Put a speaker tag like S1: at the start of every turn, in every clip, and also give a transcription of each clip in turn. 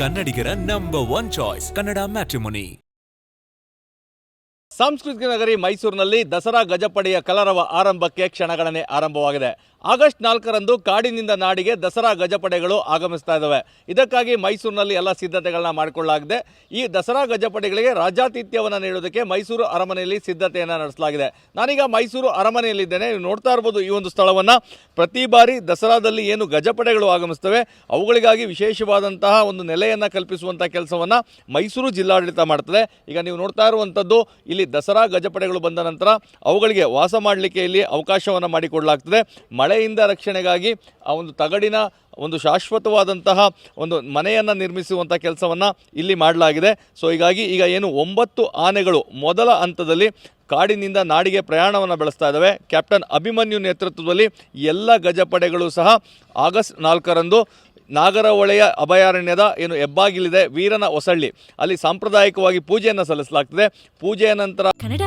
S1: ಕನ್ನಡಿಗರ number one choice Kannada matrimony
S2: ಸಾಂಸ್ಕೃತಿಕ ನಗರಿ ಮೈಸೂರಿನಲ್ಲಿ ದಸರಾ ಗಜಪಡೆಯ ಕಲರವ ಆರಂಭಕ್ಕೆ ಕ್ಷಣಗಣನೆ ಆರಂಭವಾಗಿದೆ. ಆಗಸ್ಟ್ ನಾಲ್ಕರಂದು ಕಾಡಿನಿಂದ ನಾಡಿಗೆ ದಸರಾ ಗಜಪಡೆಗಳು ಆಗಮಿಸ್ತಾ ಇದ್ದಾವೆ. ಇದಕ್ಕಾಗಿ ಮೈಸೂರಿನಲ್ಲಿ ಎಲ್ಲ ಸಿದ್ಧತೆಗಳನ್ನ ಮಾಡಿಕೊಳ್ಳಲಾಗಿದೆ. ಈ ದಸರಾ ಗಜಪಡೆಗಳಿಗೆ ರಾಜಾತಿಥ್ಯವನ್ನು ನೀಡೋದಕ್ಕೆ ಮೈಸೂರು ಅರಮನೆಯಲ್ಲಿ ಸಿದ್ಧತೆಯನ್ನು ನಡೆಸಲಾಗಿದೆ. ನಾನೀಗ ಮೈಸೂರು ಅರಮನೆಯಲ್ಲಿದ್ದೇನೆ. ನೀವು ನೋಡ್ತಾ ಇರ್ಬೋದು ಈ ಒಂದು ಸ್ಥಳವನ್ನು. ಪ್ರತಿ ಬಾರಿ ದಸರಾದಲ್ಲಿ ಏನು ಗಜಪಡೆಗಳು ಆಗಮಿಸ್ತವೆ, ಅವುಗಳಿಗಾಗಿ ವಿಶೇಷವಾದಂತಹ ಒಂದು ನೆಲೆಯನ್ನು ಕಲ್ಪಿಸುವಂಥ ಕೆಲಸವನ್ನು ಮೈಸೂರು ಜಿಲ್ಲಾಡಳಿತ ಮಾಡ್ತದೆ. ಈಗ ನೀವು ನೋಡ್ತಾ ಇರುವಂಥದ್ದು ಇಲ್ಲಿ ದಸರಾ ಗಜಪಡೆಗಳು ಬಂದ ನಂತರ ಅವುಗಳಿಗೆ ವಾಸ ಮಾಡಲಿಕ್ಕೆ ಇಲ್ಲಿ ಅವಕಾಶವನ್ನು ಮಾಡಿಕೊಡಲಾಗ್ತದೆ. ಮಳೆಯಿಂದ ರಕ್ಷಣೆಗಾಗಿ ಆ ಒಂದು ತಗಡಿನ ಒಂದು ಶಾಶ್ವತವಾದಂತಹ ಒಂದು ಮನೆಯನ್ನು ನಿರ್ಮಿಸುವಂಥ ಕೆಲಸವನ್ನು ಇಲ್ಲಿ ಮಾಡಲಾಗಿದೆ. ಸೊ ಹೀಗಾಗಿ ಈಗ ಏನು ಒಂಬತ್ತು ಆನೆಗಳು ಮೊದಲ ಹಂತದಲ್ಲಿ ಕಾಡಿನಿಂದ ನಾಡಿಗೆ ಪ್ರಯಾಣವನ್ನು ಬೆಳೆಸ್ತಾ ಇದ್ದಾವೆ ಕ್ಯಾಪ್ಟನ್ ಅಭಿಮನ್ಯು ನೇತೃತ್ವದಲ್ಲಿ ಎಲ್ಲ ಗಜಪಡೆಗಳು ಸಹ ಆಗಸ್ಟ್ ನಾಲ್ಕರಂದು ನಾಗರಹೊಳೆಯ ಅಭಯಾರಣ್ಯದ ಏನು ಹೆಬ್ಬಾಗಿಲಿದೆ ವೀರನ ಹೊಸಳ್ಳಿ. ಅಲ್ಲಿ ಸಾಂಪ್ರದಾಯಿಕವಾಗಿ ಪೂಜೆಯನ್ನು ಸಲ್ಲಿಸಲಾಗ್ತದೆ. ಪೂಜೆಯ ನಂತರ
S3: ಕನ್ನಡ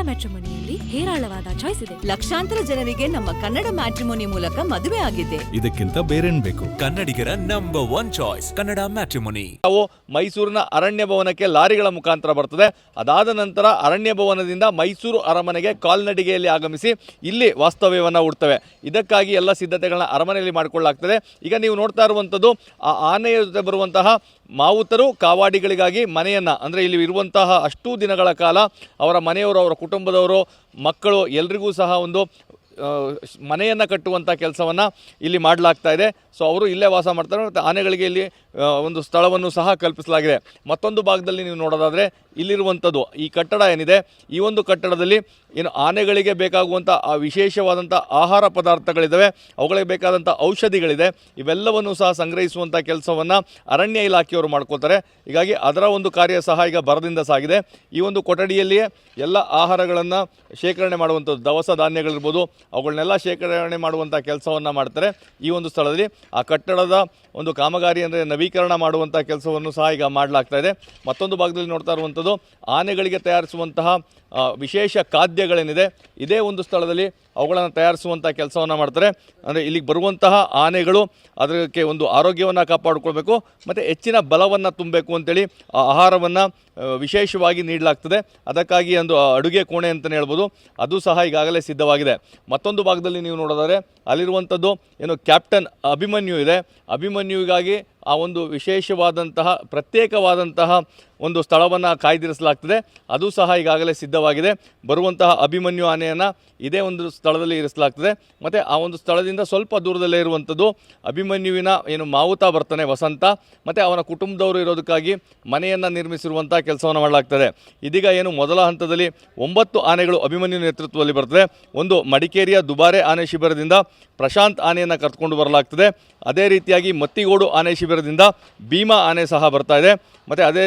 S3: ಮ್ಯಾಟ್ರಿಮೊನಿಯಲ್ಲಿ ಹೇರಾಳವಾದ ಚಾಯ್ಸ್ ಇದೆ.
S4: ಲಕ್ಷಾಂತರ ಜನರಿಗೆ ನಮ್ಮ ಕನ್ನಡ ಮ್ಯಾಟ್ರಿಮೋನಿ ಮೂಲಕ ಮದುವೆ ಆಗಿದೆ.
S5: ಇದಕ್ಕಿಂತ ಬೇರೇನ್ ಬೇಕು?
S1: ಕನ್ನಡಿಗರ number one choice Kannada matrimony.
S2: ನಾವು ಮೈಸೂರಿನ ಅರಣ್ಯ ಭವನಕ್ಕೆ ಲಾರಿಗಳ ಮುಖಾಂತರ ಬರ್ತದೆ. ಅದಾದ ನಂತರ ಅರಣ್ಯ ಭವನದಿಂದ ಮೈಸೂರು ಅರಮನೆಗೆ ಕಾಲ್ನಡಿಗೆಯಲ್ಲಿ ಆಗಮಿಸಿ ಇಲ್ಲಿ ವಾಸ್ತವ್ಯವನ್ನು ಹುಡ್ತವೆ. ಇದಕ್ಕಾಗಿ ಎಲ್ಲ ಸಿದ್ಧತೆಗಳನ್ನ ಅರಮನೆಯಲ್ಲಿ ಮಾಡಿಕೊಳ್ಳಲಾಗ್ತದೆ. ಈಗ ನೀವು ನೋಡ್ತಾ ಇರುವಂಥದ್ದು ಆ ಆನೆಯ ಜೊತೆ ಬರುವಂತಹ ಮಾವುತರು ಕಾವಾಡಿಗಳಿಗಾಗಿ ಮನೆಯನ್ನು, ಅಂದರೆ ಇಲ್ಲಿ ಇರುವಂತಹ ಅಷ್ಟೂ ದಿನಗಳ ಕಾಲ ಅವರ ಮನೆಯವರು, ಅವರ ಕುಟುಂಬದವರು, ಮಕ್ಕಳು ಎಲ್ರಿಗೂ ಸಹ ಒಂದು ಮನೆಯನ್ನು ಕಟ್ಟುವಂಥ ಕೆಲಸವನ್ನು ಇಲ್ಲಿ ಮಾಡಲಾಗ್ತಾ ಇದೆ. ಸೊ ಅವರು ಇಲ್ಲೇ ವಾಸ ಮಾಡ್ತಾರೆ, ಮತ್ತು ಆನೆಗಳಿಗೆ ಇಲ್ಲಿ ಒಂದು ಸ್ಥಳವನ್ನು ಸಹ ಕಲ್ಪಿಸಲಾಗಿದೆ. ಮತ್ತೊಂದು ಭಾಗದಲ್ಲಿ ನೀವು ನೋಡೋದಾದರೆ ಇಲ್ಲಿರುವಂಥದ್ದು ಈ ಕಟ್ಟಡ ಏನಿದೆ, ಈ ಒಂದು ಕಟ್ಟಡದಲ್ಲಿ ಏನು ಆನೆಗಳಿಗೆ ಬೇಕಾಗುವಂಥ ಆ ವಿಶೇಷವಾದಂಥ ಆಹಾರ ಪದಾರ್ಥಗಳಿದ್ದಾವೆ ಅವುಗಳಿಗೆ ಬೇಕಾದಂಥ ಔಷಧಿಗಳಿದೆ, ಇವೆಲ್ಲವನ್ನು ಸಹ ಸಂಗ್ರಹಿಸುವಂಥ ಕೆಲಸವನ್ನು ಅರಣ್ಯ ಇಲಾಖೆಯವರು ಮಾಡ್ಕೋತಾರೆ ಹೀಗಾಗಿ ಅದರ ಒಂದು ಕಾರ್ಯ ಸಹ ಈಗ ಬರದಿಂದ ಸಾಗಿದೆ. ಈ ಒಂದು ಕೊಠಡಿಯಲ್ಲಿಯೇ ಎಲ್ಲ ಆಹಾರಗಳನ್ನು ಶೇಖರಣೆ ಮಾಡುವಂಥದ್ದು, ದವಸ ಧಾನ್ಯಗಳಿರ್ಬೋದು, ಅವುಗಳನ್ನೆಲ್ಲ ಶೇಖರಣೆ ಮಾಡುವಂಥ ಕೆಲಸವನ್ನು ಮಾಡ್ತಾರೆ ಈ ಒಂದು ಸ್ಥಳದಲ್ಲಿ. ಆ ಕಟ್ಟಡದ ಒಂದು ಕಾಮಗಾರಿ ಅಂದರೆ ನವೀಕರಣ ಮಾಡುವಂಥ ಕೆಲಸವನ್ನು ಸಹ ಈಗ ಮಾಡಲಾಗ್ತಾ ಇದೆ. ಮತ್ತೊಂದು ಭಾಗದಲ್ಲಿ ನೋಡ್ತಾ ಇರುವಂಥದ್ದು ಆನೆಗಳಿಗೆ ತಯಾರಿಸುವಂತಹ ವಿಶೇಷ ಖಾದ್ಯಗಳೇನಿದೆ. ಇದೇ ಒಂದು ಸ್ಥಳದಲ್ಲಿ ಅವುಗಳನ್ನು ತಯಾರಿಸುವಂಥ ಕೆಲಸವನ್ನು ಮಾಡ್ತಾರೆ. ಅಂದರೆ ಇಲ್ಲಿಗೆ ಬರುವಂತಹ ಆನೆಗಳು ಅದಕ್ಕೆ ಒಂದು ಆರೋಗ್ಯವನ್ನು ಕಾಪಾಡಿಕೊಳ್ಬೇಕು, ಮತ್ತು ಹೆಚ್ಚಿನ ಬಲವನ್ನು ತುಂಬಬೇಕು ಅಂತೇಳಿ ಆಹಾರವನ್ನು ವಿಶೇಷವಾಗಿ ನೀಡಲಾಗ್ತದೆ. ಅದಕ್ಕಾಗಿ ಒಂದು ಅಡುಗೆ ಕೋಣೆ ಅಂತಲೇ ಹೇಳ್ಬೋದು. ಅದು ಸಹ ಈಗಾಗಲೇ ಸಿದ್ಧವಾಗಿದೆ. ಮತ್ತೊಂದು ಭಾಗದಲ್ಲಿ ನೀವು ನೋಡೋದಾದರೆ ಅಲ್ಲಿರುವಂಥದ್ದು ಏನು ಕ್ಯಾಪ್ಟನ್ ಅಭಿಮನ್ಯು ಇದೆ. ಅಭಿಮನ್ಯುವಿಗಾಗಿ ಆ ಒಂದು ವಿಶೇಷವಾದಂತಹ ಪ್ರತ್ಯೇಕವಾದಂತಹ ಒಂದು ಸ್ಥಳವನ್ನು ಕಾಯ್ದಿರಿಸಲಾಗ್ತದೆ. ಅದು ಸಹ ಈಗಾಗಲೇ ಸಿದ್ಧವಾಗಿದೆ. ಬರುವಂತಹ ಅಭಿಮನ್ಯು ಆನೆಯನ್ನು ಇದೇ ಒಂದು ಸ್ಥಳದಲ್ಲಿ ಇರಿಸಲಾಗ್ತದೆ. ಮತ್ತು ಆ ಒಂದು ಸ್ಥಳದಿಂದ ಸ್ವಲ್ಪ ದೂರದಲ್ಲೇ ಇರುವಂಥದ್ದು ಅಭಿಮನ್ಯುವಿನ ಏನು ಮಾವುತ ಬರ್ತಾನೆ ವಸಂತ, ಮತ್ತು ಅವನ ಕುಟುಂಬದವರು ಇರೋದಕ್ಕಾಗಿ ಮನೆಯನ್ನು ನಿರ್ಮಿಸಿರುವಂಥ ಕೆಲಸವನ್ನು ಮಾಡಲಾಗ್ತದೆ. ಇದೀಗ ಏನು ಮೊದಲ ಹಂತದಲ್ಲಿ ಒಂಬತ್ತು ಆನೆಗಳು ಅಭಿಮನ್ಯು ನೇತೃತ್ವದಲ್ಲಿ ಬರ್ತದೆ. ಒಂದು ಮಡಿಕೇರಿಯ ದುಬಾರೆ ಆನೆ ಶಿಬಿರದಿಂದ ಪ್ರಶಾಂತ್ ಆನೆಯನ್ನು ಕರೆದುಕೊಂಡು ಬರಲಾಗ್ತದೆ. ಅದೇ ರೀತಿಯಾಗಿ ಮತ್ತಿಗೋಡು ಆನೆ ಶಿಬಿರದಿಂದ ಭೀಮಾ ಆನೆ ಸಹ ಬರ್ತಾ ಇದೆ. ಮತ್ತು ಅದೇ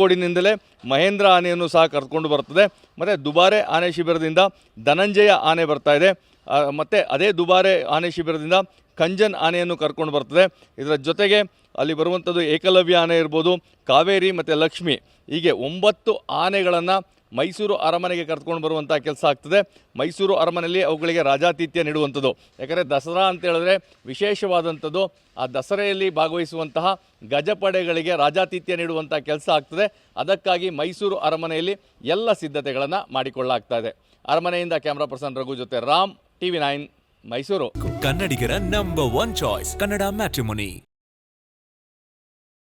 S2: ಮತ್ತಿಗೋಡಿನಿಂದಲೇ ಮಹೇಂದ್ರ ಆನೆಯನ್ನು ಸಹ ಕರೆದುಕೊಂಡು ಬರ್ತದೆ ಮತ್ತು ದುಬಾರೆ ಆನೆ ಶಿಬಿರದಿಂದ ಧನಂಜಯ ಆನೆ ಬರ್ತಾ ಇದೆ. ಮತ್ತು ಅದೇ ದುಬಾರೆ ಆನೆ ಶಿಬಿರದಿಂದ ಕಂಜನ್ ಆನೆಯನ್ನು ಕರ್ಕೊಂಡು ಬರ್ತದೆ. ಇದರ ಜೊತೆಗೆ ಅಲ್ಲಿ ಬರುವಂಥದ್ದು ಏಕಲವ್ಯ ಆನೆ ಇರ್ಬೋದು, ಕಾವೇರಿ ಮತ್ತು ಲಕ್ಷ್ಮಿ. ಹೀಗೆ ಒಂಬತ್ತು ಆನೆಗಳನ್ನು ಮೈಸೂರು ಅರಮನೆಗೆ ಕರ್ಕೊಂಡು ಬರುವಂಥ ಕೆಲಸ ಆಗ್ತದೆ. ಮೈಸೂರು ಅರಮನೆಯಲ್ಲಿ ಅವುಗಳಿಗೆ ರಾಜಾತಿಥ್ಯ ನೀಡುವಂಥದ್ದು. ಯಾಕಂದರೆ ದಸರಾ ಅಂತ ಹೇಳಿದ್ರೆ ವಿಶೇಷವಾದಂಥದ್ದು. ಆ ದಸರೆಯಲ್ಲಿ ಭಾಗವಹಿಸುವಂತಹ ಗಜಪಡೆಗಳಿಗೆ ರಾಜಾತಿಥ್ಯ ನೀಡುವಂಥ ಕೆಲಸ ಆಗ್ತದೆ. ಅದಕ್ಕಾಗಿ ಮೈಸೂರು ಅರಮನೆಯಲ್ಲಿ ಎಲ್ಲ ಸಿದ್ಧತೆಗಳನ್ನು ಮಾಡಿಕೊಳ್ಳಲಾಗ್ತಾ ಇದೆ. ಅರಮನೆಯಿಂದ ಕ್ಯಾಮ್ರಾ ಪರ್ಸನ್ ರಘು ಜೊತೆ ರಾಮ್, ಟಿವಿ ನೈನ್ ಮೈಸೂರು.
S1: ಕನ್ನಡಿಗರ number one choice Kannada matrimony